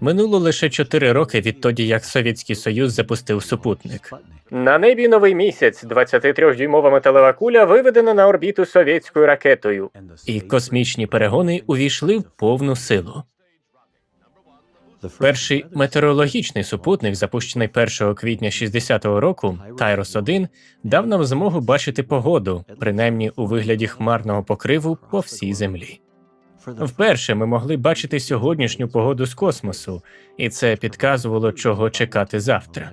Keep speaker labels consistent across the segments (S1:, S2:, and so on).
S1: Минуло лише 4 роки відтоді, як Совєтський Союз запустив супутник.
S2: На небі новий місяць. 23-дюймова металева куля виведена на орбіту совєтською ракетою.
S1: І космічні перегони увійшли в повну силу. Перший метеорологічний супутник, запущений 1 квітня 60-го року, Тайрос 1 дав нам змогу бачити погоду, принаймні у вигляді хмарного покриву по всій землі. Вперше ми могли бачити сьогоднішню погоду з космосу, і це підказувало, чого чекати завтра.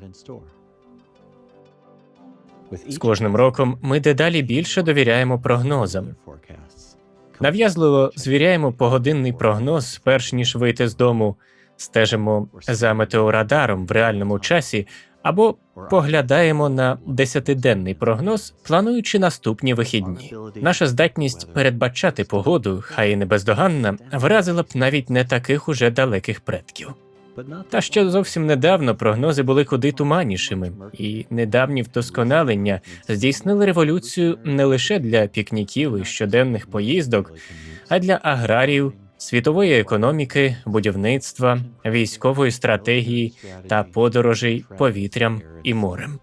S1: З кожним роком ми дедалі більше довіряємо прогнозам. Нав'язливо звіряємо погодинний прогноз, перш ніж вийти з дому, стежимо за метеорадаром в реальному часі або поглядаємо на десятиденний прогноз, плануючи наступні вихідні. Наша здатність передбачати погоду, хай і не бездоганна, вразила б навіть не таких уже далеких предків. Та ще зовсім недавно прогнози були куди туманнішими, і недавні вдосконалення здійснили революцію не лише для пікніків і щоденних поїздок, а для аграріїв, світової економіки, будівництва, військової стратегії та подорожей повітрям і морем.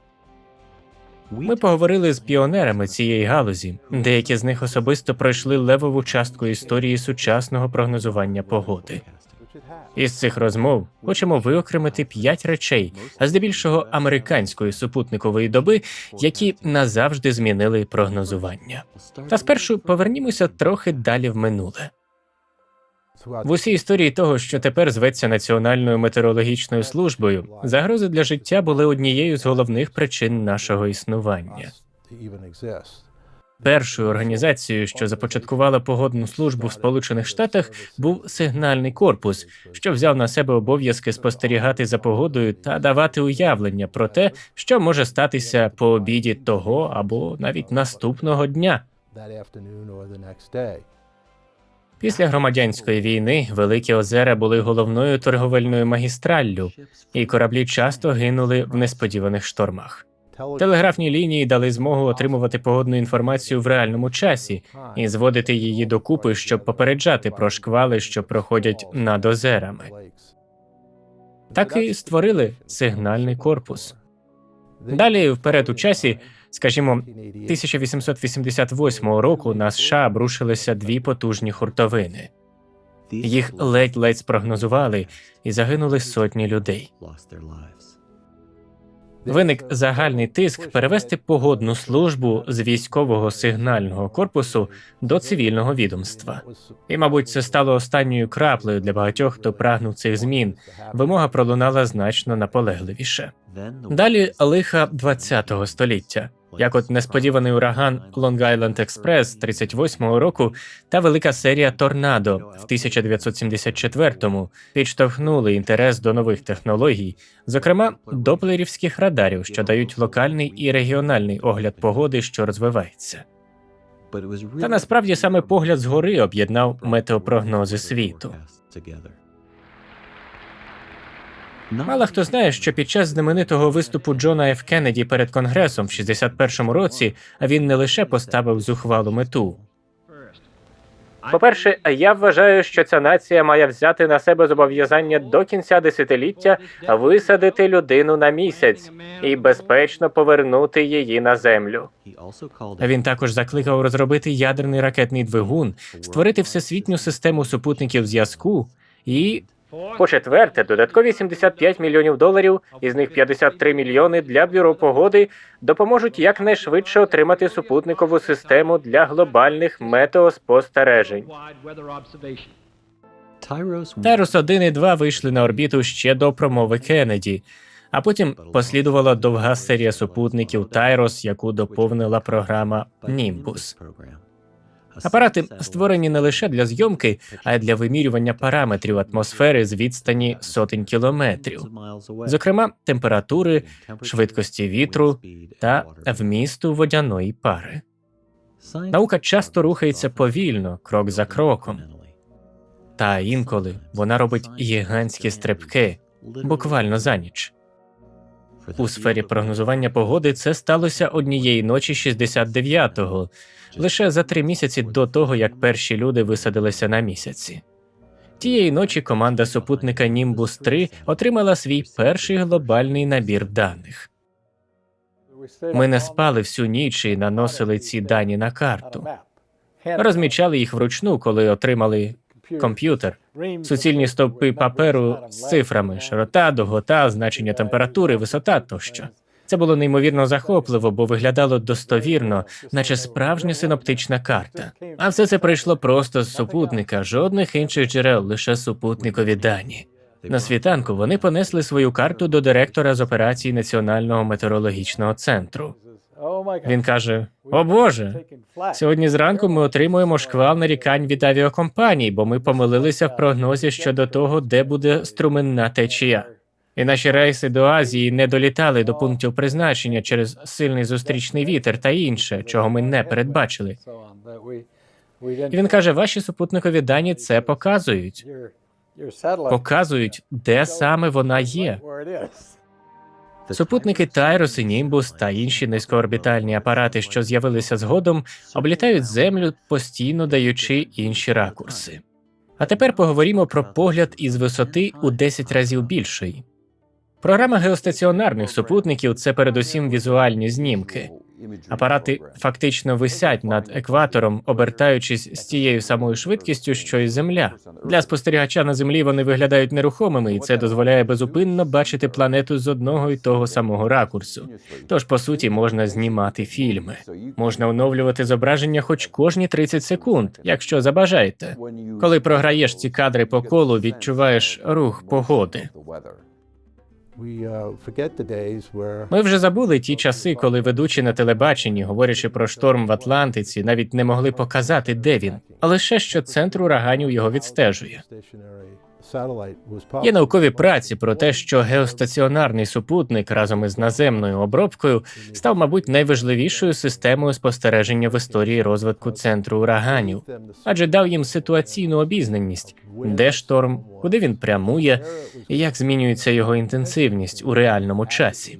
S1: Ми поговорили з піонерами цієї галузі. Деякі з них особисто пройшли левову частку історії сучасного прогнозування погоди. Із цих розмов хочемо виокремити п'ять речей, а здебільшого американської супутникової доби, які назавжди змінили прогнозування. Та спершу повернімося трохи далі в минуле. В усій історії того, що тепер зветься Національною метеорологічною службою, загрози для життя були однією з головних причин нашого існування. Першою організацією, що започаткувала погодну службу в Сполучених Штатах, був сигнальний корпус, що взяв на себе обов'язки спостерігати за погодою та давати уявлення про те, що може статися по обіді того або навіть наступного дня. Після громадянської війни великі озера були головною торговельною магістраллю, і кораблі часто гинули в несподіваних штормах. Телеграфні лінії дали змогу отримувати погодну інформацію в реальному часі і зводити її докупи, щоб попереджати про шквали, що проходять над озерами. Так і створили сигнальний корпус. Далі, вперед у часі, скажімо, 1888 року на США обрушилися дві потужні хуртовини. Їх ледь-ледь спрогнозували, і загинули сотні людей. Виник загальний тиск перевести погодну службу з військового сигнального корпусу до цивільного відомства. І, мабуть, це стало останньою краплею для багатьох, хто прагнув цих змін. Вимога пролунала значно наполегливіше. Далі лиха ХХ століття, як от несподіваний ураган Long Island Express 38-го року та велика серія торнадо в 1974-му підштовхнули інтерес до нових технологій, зокрема доплерівських радарів, що дають локальний і регіональний огляд погоди, що розвивається. Та насправді саме погляд згори об'єднав метеопрогнози світу. Мало хто знає, що під час знаменитого виступу Джона Ф. Кеннеді перед конгресом в 61-му році він не лише поставив зухвалу мету.
S2: По-перше, я вважаю, що ця нація має взяти на себе зобов'язання до кінця десятиліття висадити людину на місяць і безпечно повернути її на землю.
S1: Він також закликав розробити ядерний ракетний двигун, створити всесвітню систему супутників зв'язку і
S2: По-четверте, додаткові 75 мільйонів доларів, із них 53 мільйони для бюро погоди, допоможуть якнайшвидше отримати супутникову систему для глобальних метеоспостережень.
S1: Терус 1 і 2 вийшли на орбіту ще до промови Кеннеді, а потім послідувала довга серія супутників Тайрос, яку доповнила програма Німбус. Апарати створені не лише для зйомки, а й для вимірювання параметрів атмосфери з відстані сотень кілометрів, зокрема температури, швидкості вітру та вмісту водяної пари. Наука часто рухається повільно, крок за кроком. Та інколи вона робить гігантські стрибки, буквально за ніч. У сфері прогнозування погоди це сталося однієї ночі 69-го, лише за три місяці до того, як перші люди висадилися на місяці. Тієї ночі команда супутника Nimbus 3 отримала свій перший глобальний набір даних. Ми не спали всю ніч і наносили ці дані на карту. Розмічали їх вручну, коли отримали комп'ютер. Суцільні стовпи паперу з цифрами, широта, довгота, значення температури, висота тощо. Це було неймовірно захопливо, бо виглядало достовірно, наче справжня синоптична карта. А все це прийшло просто з супутника, жодних інших джерел, лише супутникові дані. На світанку вони понесли свою карту до директора з операцій Національного метеорологічного центру. Він каже: О Боже, сьогодні зранку ми отримуємо шквал нарікань від авіакомпаній, бо ми помилилися в прогнозі щодо того, де буде струменна течія. І наші рейси до Азії не долітали до пунктів призначення через сильний зустрічний вітер та інше, чого ми не передбачили. І він каже: ваші супутникові дані це показують. Показують, де саме вона є. Супутники Тайрос і Німбус та інші низькоорбітальні апарати, що з'явилися згодом, облітають Землю, постійно даючи інші ракурси. А тепер поговоримо про погляд із висоти у 10 разів більший. Програма геостаціонарних супутників це передусім візуальні знімки. Апарати фактично висять над екватором, обертаючись з тією самою швидкістю, що й Земля. Для спостерігача на землі вони виглядають нерухомими, і це дозволяє безупинно бачити планету з одного і того самого ракурсу. Тож, по суті, можна знімати фільми. Можна оновлювати зображення хоч кожні 30 секунд, якщо забажаєте. Коли програєш ці кадри по колу, відчуваєш рух погоди. Ми вже забули ті часи, коли ведучі на телебаченні, говорячи про шторм в Атлантиці, навіть не могли показати, де він, а лише що центр ураганів його відстежує. Є наукові праці про те, що геостаціонарний супутник разом із наземною обробкою став, мабуть, найважливішою системою спостереження в історії розвитку центру ураганів, адже дав їм ситуаційну обізнаність, де шторм, куди він прямує, і як змінюється його інтенсивність у реальному часі.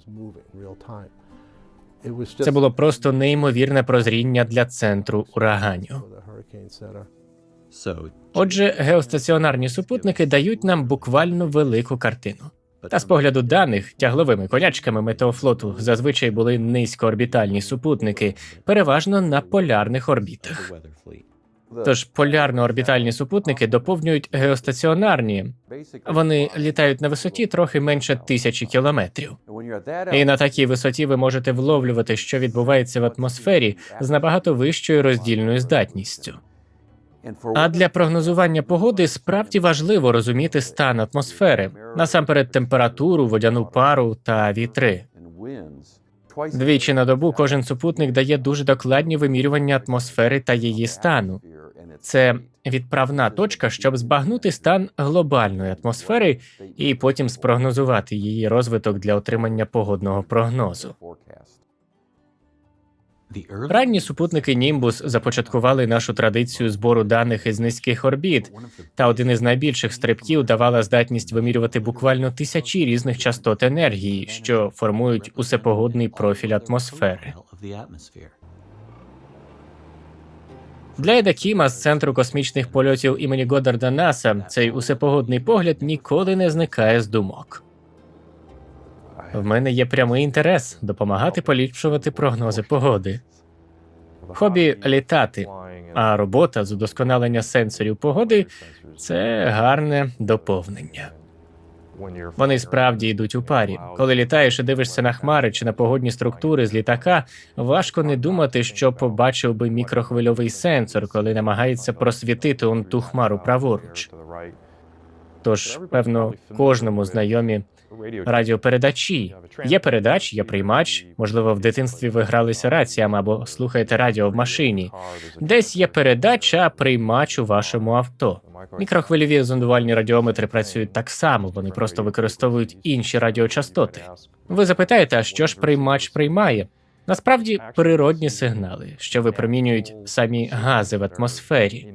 S1: Це було просто неймовірне прозріння для центру ураганів. Отже, геостаціонарні супутники дають нам буквально велику картину. Та з погляду даних тягловими конячками метеофлоту зазвичай були низькоорбітальні супутники, переважно на полярних орбітах. Тож полярно-орбітальні супутники доповнюють геостаціонарні. Вони літають на висоті трохи менше тисячі кілометрів. І на такій висоті ви можете вловлювати, що відбувається в атмосфері з набагато вищою роздільною здатністю. А для прогнозування погоди справді важливо розуміти стан атмосфери, насамперед температуру, водяну пару та вітри. Двічі на добу кожен супутник дає дуже докладні вимірювання атмосфери та її стану. Це відправна точка, щоб збагнути стан глобальної атмосфери і потім спрогнозувати її розвиток для отримання погодного прогнозу. Ранні супутники Німбус започаткували нашу традицію збору даних із низьких орбіт, та один із найбільших стрибків давала здатність вимірювати буквально тисячі різних частот енергії, що формують усепогодний профіль атмосфери. Для Еда Кіма з центру космічних польотів імені Годдарда НАСА цей усепогодний погляд ніколи не зникає з думок. В мене є прямий інтерес допомагати поліпшувати прогнози погоди. Хобі літати, а робота з удосконалення сенсорів погоди це гарне доповнення. Вони справді йдуть у парі. Коли літаєш і дивишся на хмари чи на погодні структури з літака, важко не думати, що побачив би мікрохвильовий сенсор, коли намагається просвітити он ту хмару праворуч. Тож, певно, кожному знайомі радіопередачі. Є передач, є приймач. Можливо, в дитинстві ви гралися раціями або слухаєте радіо в машині. Десь є передача, приймач у вашому авто. Мікрохвильові зондувальні радіометри працюють так само, вони просто використовують інші радіочастоти. Ви запитаєте, а що ж приймач приймає? Насправді природні сигнали, що випромінюють самі гази в атмосфері.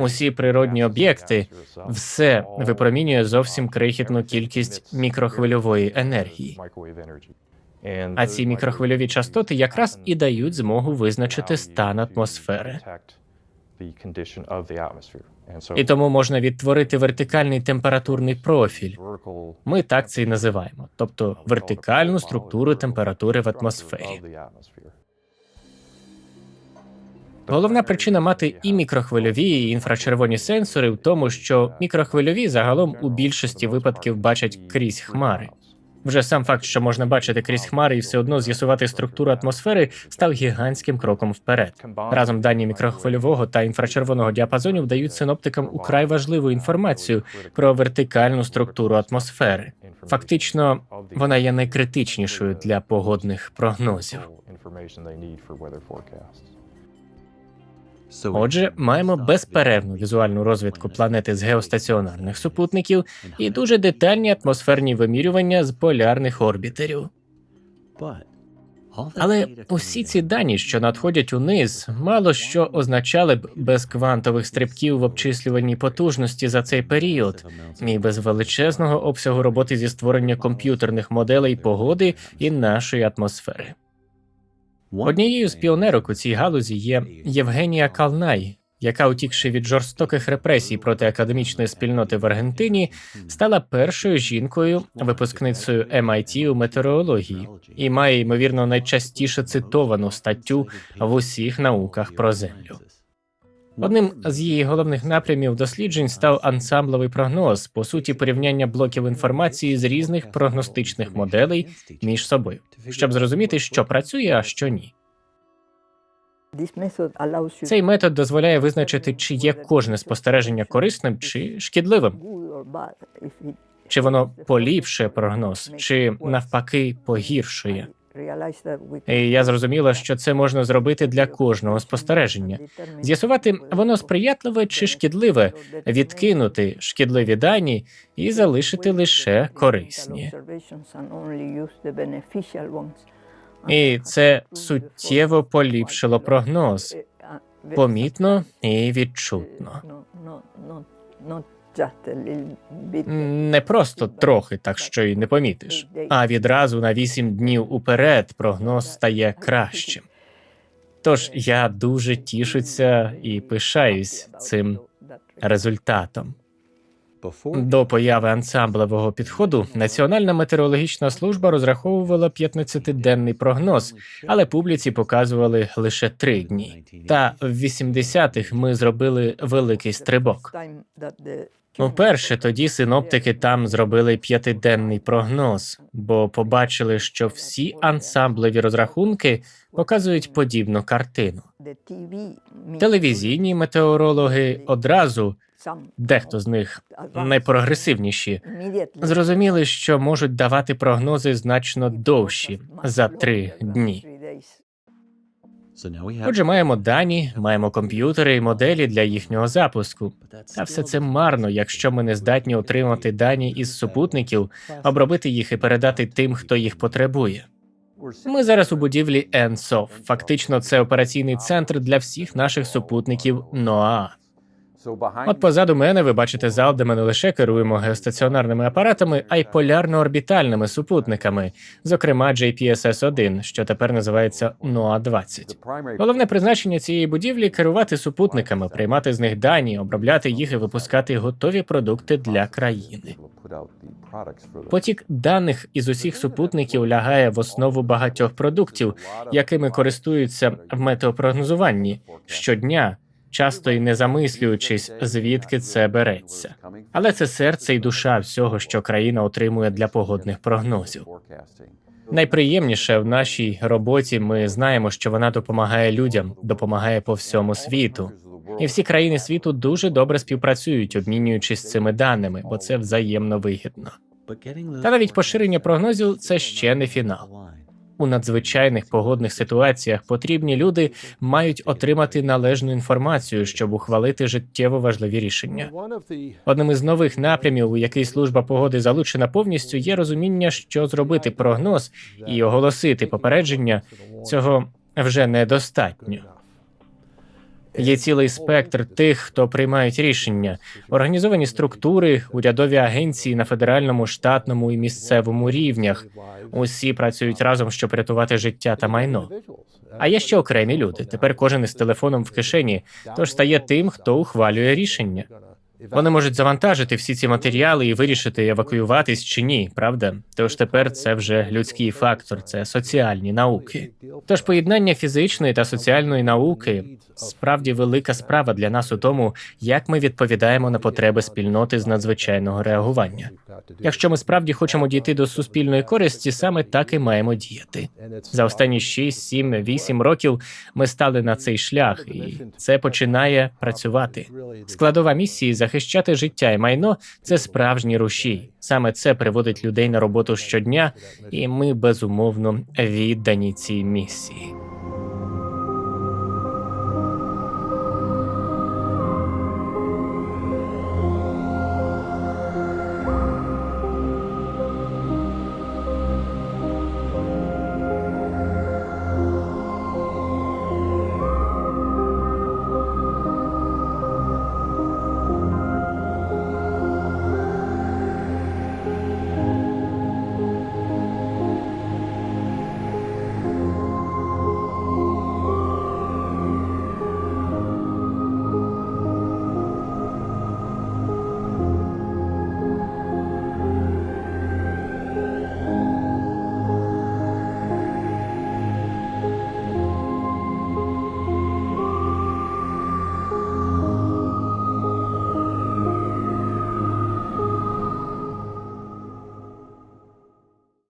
S1: Усі природні об'єкти все випромінює зовсім крихітну кількість мікрохвильової енергії. А ці мікрохвильові частоти якраз і дають змогу визначити стан атмосфери. І тому можна відтворити вертикальний температурний профіль. Ми так це і називаємо, тобто вертикальну структуру температури в атмосфері.
S3: atmosphere.
S1: Головна причина мати і мікрохвильові, і інфрачервоні сенсори в тому, що мікрохвильові загалом у більшості випадків бачать крізь хмари. Вже сам факт, що можна бачити крізь хмари і все одно з'ясувати структуру атмосфери, став гігантським кроком вперед. Разом дані мікрохвильового та інфрачервоного діапазонів дають синоптикам украй важливу інформацію про вертикальну структуру атмосфери. Фактично, вона є найкритичнішою для погодних прогнозів. Отже, маємо безперервну візуальну розвідку планети з геостаціонарних супутників і дуже детальні атмосферні вимірювання з полярних орбітерів. Але усі ці дані, що надходять униз, мало що означали б без квантових стрибків в обчислюваній потужності за цей період, і без величезного обсягу роботи зі створення комп'ютерних моделей погоди і нашої атмосфери. Однією з піонерок у цій галузі є Євгенія Калнай, яка, утікши від жорстоких репресій проти академічної спільноти в Аргентині, стала першою жінкою, випускницею MIT у метеорології, і має ймовірно найчастіше цитовану статтю в усіх науках про землю. Одним з її головних напрямів досліджень став ансамбловий прогноз, по суті, порівняння блоків інформації з різних прогностичних моделей між собою, щоб зрозуміти, що працює, а що ні. Цей метод дозволяє визначити, чи є кожне спостереження корисним чи шкідливим, чи воно поліпшує прогноз, чи навпаки погіршує. І я зрозуміла, що це можна зробити для кожного спостереження. З'ясувати, воно сприятливе чи шкідливе, відкинути шкідливі дані і залишити лише корисні. І це суттєво поліпшило прогноз, помітно і відчутно. Не просто трохи, так що й не помітиш, а відразу на вісім днів уперед прогноз стає кращим. Тож я дуже тішуся і пишаюсь цим результатом. До появи ансамблевого підходу Національна метеорологічна служба розраховувала 15-денний прогноз, але публіці показували лише три дні. Та в 80-х ми зробили великий стрибок. Уперше тоді синоптики там зробили п'ятиденний прогноз, бо побачили, що всі ансамблеві розрахунки показують подібну картину. Телевізійні метеорологи одразу, дехто з них найпрогресивніші, зрозуміли, що можуть давати прогнози значно довші за три дні. Отже, маємо дані, маємо комп'ютери і моделі для їхнього запуску. Та все це марно, якщо ми не здатні отримати дані із супутників, обробити їх і передати тим, хто їх потребує. Ми зараз у будівлі ENSOF. Фактично, це операційний центр для всіх наших супутників НОАА. От позаду мене ви бачите зал, де ми не лише керуємо геостаціонарними апаратами, а й полярно-орбітальними супутниками, зокрема JPSS-1, що тепер називається NOAA-20. Головне призначення цієї будівлі керувати супутниками, приймати з них дані, обробляти їх і випускати готові продукти для країни. Потік даних із усіх супутників лягає в основу багатьох продуктів, якими користуються в метеопрогнозуванні щодня, часто й не замислюючись, звідки це береться. Але це серце і душа всього, що країна отримує для погодних прогнозів. Найприємніше в нашій роботі ми знаємо, що вона допомагає людям, допомагає по всьому світу. І всі країни світу дуже добре співпрацюють, обмінюючись цими даними, бо це взаємно вигідно. Та навіть поширення прогнозів це ще не фінал. У надзвичайних погодних ситуаціях потрібні люди мають отримати належну інформацію, щоб ухвалити життєво важливі рішення. Одним із нових напрямів, у який служба погоди залучена повністю, є розуміння, що зробити прогноз і оголосити попередження цього вже недостатньо. Є цілий спектр тих, хто приймають рішення, організовані структури, урядові агенції на федеральному, штатному і місцевому рівнях. Усі працюють разом, щоб рятувати життя та майно. А є ще окремі люди. Тепер кожен із телефоном в кишені, тож стає тим, хто ухвалює рішення. Вони можуть завантажити всі ці матеріали і вирішити, евакуюватись чи ні, правда? Тож тепер це вже людський фактор, це соціальні науки. Тож поєднання фізичної та соціальної науки справді велика справа для нас у тому, як ми відповідаємо на потреби спільноти з надзвичайного реагування. Якщо ми справді хочемо дійти до суспільної користі, саме так і маємо діяти. За останні 6, 7, 8 років ми стали на цей шлях, і це починає працювати. Складова місії захищати життя і майно це справжній рушій. Саме це приводить людей на роботу щодня, і ми безумовно віддані цій місії.